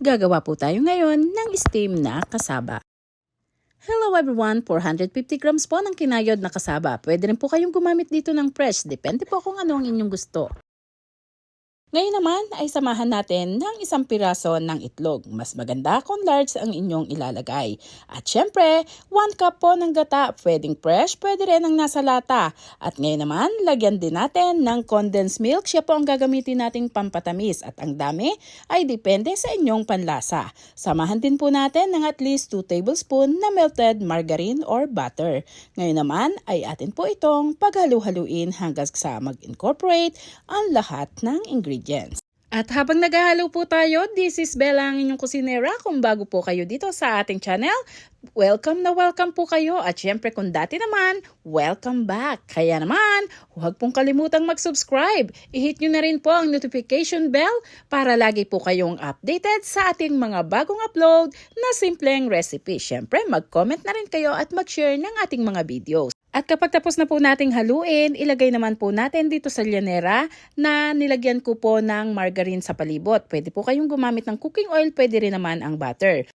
Gagawa po tayo ngayon ng steam na kasaba. Hello everyone! 450 grams po ng kinayod na kasaba. Pwede rin po kayong gumamit dito ng fresh. Depende po kung ano ang inyong gusto. Ngayon naman ay samahan natin ng isang piraso ng itlog. Mas maganda kung large ang inyong ilalagay. At syempre, 1 cup po ng gata. Pwedeng fresh, pwede rin ang nasa lata. At ngayon naman, lagyan din natin ng condensed milk. Siya po ang gagamitin nating pampatamis. At ang dami ay depende sa inyong panlasa. Samahan din po natin ng at least 2 tablespoon na melted margarine or butter. Ngayon naman ay atin po itong paghalu-haluin hanggang sa mag-incorporate ang lahat ng ingredients. At habang naghahalo po tayo, this is Bella ang inyong kusinera. Kung bago po kayo dito sa ating channel, welcome na welcome po kayo. At syempre kung dati naman, welcome back. Kaya naman, huwag pong kalimutang mag-subscribe. I-hit nyo na rin po ang notification bell para lagi po kayong updated sa ating mga bagong upload na simpleng recipe. Syempre, mag-comment na rin kayo at mag-share ng ating mga videos. At kapag tapos na po nating haluin, ilagay naman po natin dito sa llanera na nilagyan ko po ng margarine sa palibot. Pwede po kayong gumamit ng cooking oil, pwede rin naman ang butter.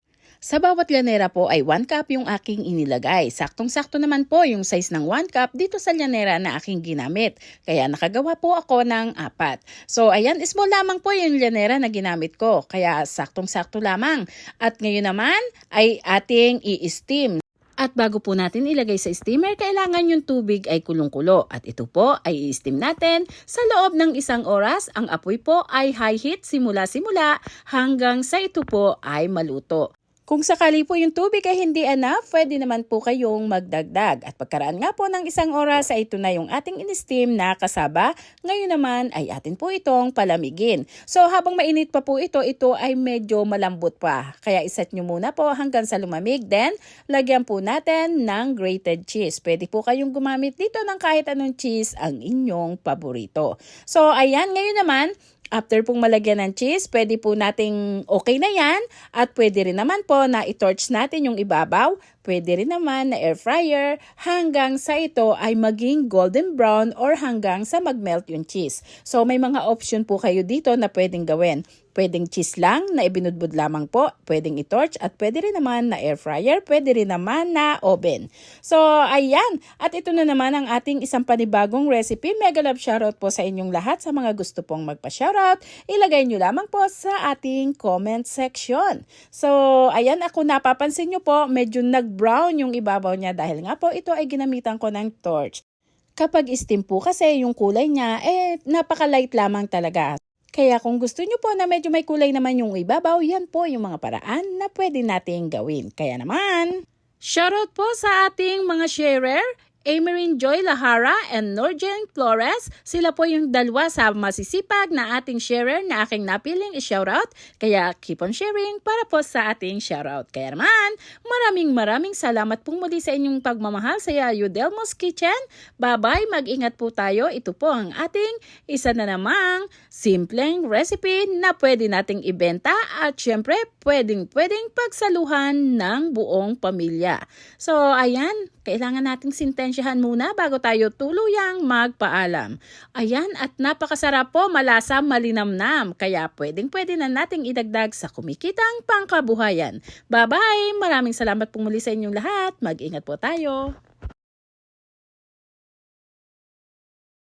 Sa bawat llanera po ay 1 cup yung aking inilagay. Saktong-sakto naman po yung size ng 1 cup dito sa llanera na aking ginamit. Kaya nakagawa po ako ng apat. So ayan, small lamang po yung llanera na ginamit ko. Kaya saktong-sakto lamang. At ngayon naman ay ating i-steam. At bago po natin ilagay sa steamer, kailangan yung tubig ay kulong-kulo. At ito po ay i-steam natin sa loob ng isang oras. Ang apoy po ay high heat simula-simula hanggang sa ito po ay maluto. Kung sakali po yung tubig ay hindi enough, pwede naman po kayong magdagdag. At pagkaraan nga po ng isang oras ay ito na yung ating in-steam na kasaba. Ngayon naman ay atin po itong palamigin. So habang mainit pa po ito, ito ay medyo malambot pa. Kaya iset nyo muna po hanggang sa lumamig. Then, lagyan po natin ng grated cheese. Pwede po kayong gumamit dito ng kahit anong cheese ang inyong paborito. So ayan, ngayon naman, After pong malagyan ng cheese, pwede po nating okay na yan at pwede rin naman po na i-torch natin yung ibabaw. Pwede rin naman na air fryer hanggang sa ito ay maging golden brown or hanggang sa magmelt yung cheese. So may mga option po kayo dito na pwedeng gawin. Pwedeng cheese lang na ibinudbud lamang po, pwedeng i-torch at pwede rin naman na air fryer, pwede rin naman na oven. So ayan, at ito na naman ang ating isang panibagong recipe. Mega love shoutout po sa inyong lahat sa mga gusto pong magpa-shoutout. Ilagay nyo lamang po sa ating comment section. So ayan, ako napapansin nyo po, medyo nag-brown yung ibabaw niya dahil nga po ito ay ginamitan ko ng torch. Kapag steam po kasi yung kulay niya, eh napaka-light lamang talaga. Kaya kung gusto nyo po na medyo may kulay naman yung ibabaw, yan po yung mga paraan na pwede nating gawin. Kaya naman, shoutout po sa ating mga sharer, Emerin Joy Lahara and Norjen Flores. Sila po yung dalawa sa masisipag na ating sharer na aking napiling i-shoutout. Kaya keep on sharing para po sa ating shoutout. Kaya naman, maraming maraming salamat pong muli sa inyong pagmamahal sa Yayo Delmos Kitchen. Bye-bye, mag-ingat po tayo. Ito po ang ating isa na namang simpleng recipe na pwede nating ibenta at syempre pwedeng pwedeng pagsaluhan ng buong pamilya. So ayan, kailangan nating sintensyahan muna bago tayo tuluyang magpaalam. Ayan, at napakasarap po, malasa, malinamnam. Kaya pwedeng pwede na nating idagdag sa kumikitang pangkabuhayan. Bye-bye! Maraming salamat po muli sa inyong lahat. Mag-ingat po tayo.